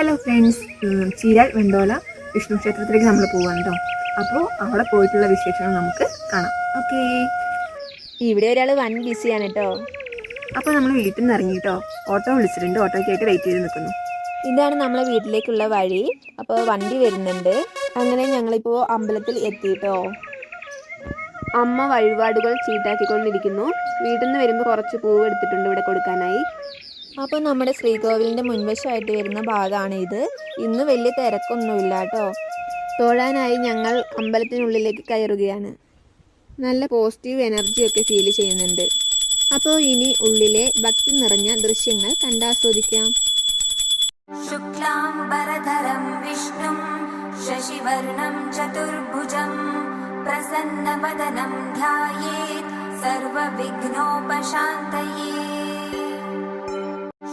Hello friends Cheeral Vendola Vishnu ക്ഷേത്രത്തിലേക്ക് നമ്മൾ പോവാണ് കേട്ടോ അപ്പോൾ അവിടെ പോയിട്ടുള്ള വിശേഷങ്ങൾ നമുക്ക് കാണാം. ഓക്കേ. ഇവിടെ ഒരാൾ വൺ ബിസിയാണ് കേട്ടോ അപ്പോൾ നമ്മൾ വീട്ടിൽ നിന്ന് ഇറങ്ങി കേട്ടോ ഓട്ടോ വിളിച്ചിട്ടുണ്ട്. ഓട്ടോയ്ക്കായിട്ട് വെയിറ്റ് ചെയ്ത് നിൽക്കുന്നു. ഇതാണ് നമ്മളെ വീട്ടിലേക്കുള്ള വഴി. അപ്പോൾ വണ്ടി വരുന്നുണ്ട്. അങ്ങനെ ഞങ്ങളിപ്പോൾ അമ്പലത്തിൽ എത്തിയിട്ടോ അമ്മ വഴിപാടുകൾ ചീട്ടാക്കിക്കൊണ്ടിരിക്കുന്നു. വീട്ടിൽ നിന്ന് വരുമ്പോൾ കുറച്ച് പൂവ് എടുത്തിട്ടുണ്ട് ഇവിടെ കൊടുക്കാനായി. അപ്പോൾ നമ്മുടെ ശ്രീകോവിലിന്റെ മുൻവശമായിട്ട് വരുന്ന ഭാഗമാണ് ഇത്. ഇന്ന് വലിയ തിരക്കൊന്നുമില്ല കേട്ടോ. തൊഴാനായി ഞങ്ങൾ അമ്പലത്തിനുള്ളിലേക്ക് കയറുകയാണ്. നല്ല പോസിറ്റീവ് എനർജിയൊക്കെ ഫീൽ ചെയ്യുന്നുണ്ട്. അപ്പോൾ ഇനി ഉള്ളിലെ ഭക്തി നിറഞ്ഞ ദൃശ്യങ്ങൾ കണ്ടാസ്വദിക്കാം. ശുക്ലാംബരധരം വിഷ്ണു ശശിവർണം ചതുർഭുജം പ്രസന്നവദനം ധ്യായേത് സർവവിഘ്നോപശാന്തയേ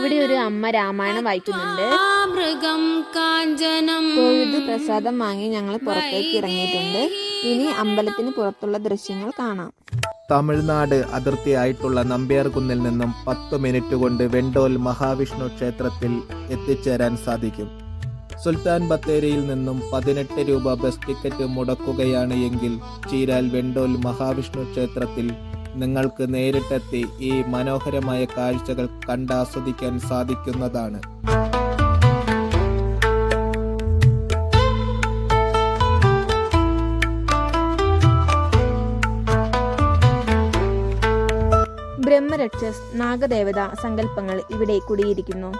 ഇവിടെ ഒരു അമ്മ രാമായണം വായിക്കുന്നുണ്ട്. മൃഗം കാഞ്ചനം തൊഴുത് പ്രസാദം വാങ്ങി ഞങ്ങൾ പുറത്തേക്ക് ഇറങ്ങിയിട്ടുണ്ട്. ഇനി അമ്പലത്തിന് പുറത്തുള്ള ദൃശ്യങ്ങൾ കാണാം. തമിഴ്നാട് അതിർത്തിയായിട്ടുള്ള നമ്പ്യാർകുന്നിൽ നിന്നും പത്ത് മിനിറ്റ് കൊണ്ട് വെണ്ടോൽ മഹാവിഷ്ണു ക്ഷേത്രത്തിൽ എത്തിച്ചേരാൻ സാധിക്കും. സുൽത്താൻ ബത്തേരിയിൽ നിന്നും പതിനെട്ട് രൂപ ബസ് ടിക്കറ്റ് മുടക്കുകയാണ് എങ്കിൽ ചീരാൽ വെണ്ടോൽ മഹാവിഷ്ണു ക്ഷേത്രത്തിൽ നിങ്ങൾക്ക് നേരിട്ടെത്തി ഈ മനോഹരമായ കാഴ്ചകൾ കണ്ടാസ്വദിക്കാൻ സാധിക്കുന്നതാണ്. ബ്രഹ്മരക്ഷസ് നാഗദേവത സങ്കല്പങ്ങൾ ഇവിടെ കുടിയിരിക്കുന്നു.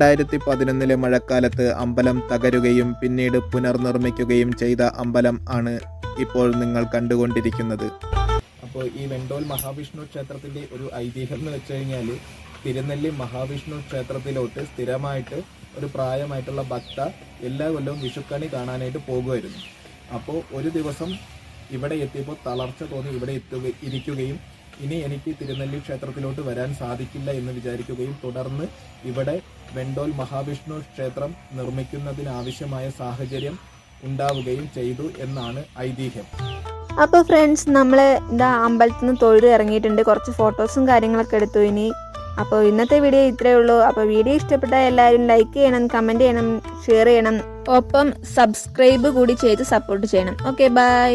രണ്ടായിരത്തി പതിനൊന്നിലെ മഴക്കാലത്ത് അമ്പലം തകരുകയും പിന്നീട് പുനർനിർമ്മിക്കുകയും ചെയ്ത അമ്പലം ആണ് ഇപ്പോൾ നിങ്ങൾ കണ്ടുകൊണ്ടിരിക്കുന്നത്. അപ്പോൾ ഈ വെണ്ടോൽ മഹാവിഷ്ണു ക്ഷേത്രത്തിന്റെ ഒരു ഐതിഹ്യം എന്ന് വെച്ച് കഴിഞ്ഞാൽ തിരുനെല്ലി മഹാവിഷ്ണു ക്ഷേത്രത്തിലോട്ട് സ്ഥിരമായിട്ട് ഒരു പ്രായമായിട്ടുള്ള ഭക്ത എല്ലാ കൊല്ലവും വിഷുക്കണി കാണാനായിട്ട് പോകുമായിരുന്നു. അപ്പോൾ ഒരു ദിവസം ഇവിടെ എത്തിയപ്പോൾ തളർച്ച തോന്നി ഇവിടെ എത്തുക ഇരിക്കുകയും ഇനി എനിക്ക് തിരുനെല്ലി ക്ഷേത്രത്തിലോട്ട് വരാൻ സാധിക്കില്ല എന്ന് വിചാരിക്കുകയും തുടർന്ന് ഇവിടെ വെണ്ടോൽ മഹാവിഷ്ണു ക്ഷേത്രം നിർമ്മിക്കുന്നതിനാവശ്യമായ സാഹചര്യം ഉണ്ടാവുകയും ചെയ്തു എന്നാണ് ഐതിഹ്യം. അപ്പോൾ ഫ്രണ്ട്സ് നമ്മൾ ഇതാ അമ്പലത്തിൽ നിന്ന് തൊഴുത് ഇറങ്ങിയിട്ടുണ്ട്. കുറച്ച് ഫോട്ടോസും കാര്യങ്ങളൊക്കെ എടുത്തു ഇനി. അപ്പോൾ ഇന്നത്തെ വീഡിയോ ഇത്രയേ ഉള്ളൂ. അപ്പോൾ വീഡിയോ ഇഷ്ടപ്പെട്ടാൽ എല്ലാവരും ലൈക്ക് ചെയ്യണം കമന്റ് ചെയ്യണം ഷെയർ ചെയ്യണം. ഒപ്പം സബ്സ്ക്രൈബ് കൂടി ചെയ്ത് സപ്പോർട്ട് ചെയ്യണം. Okay bye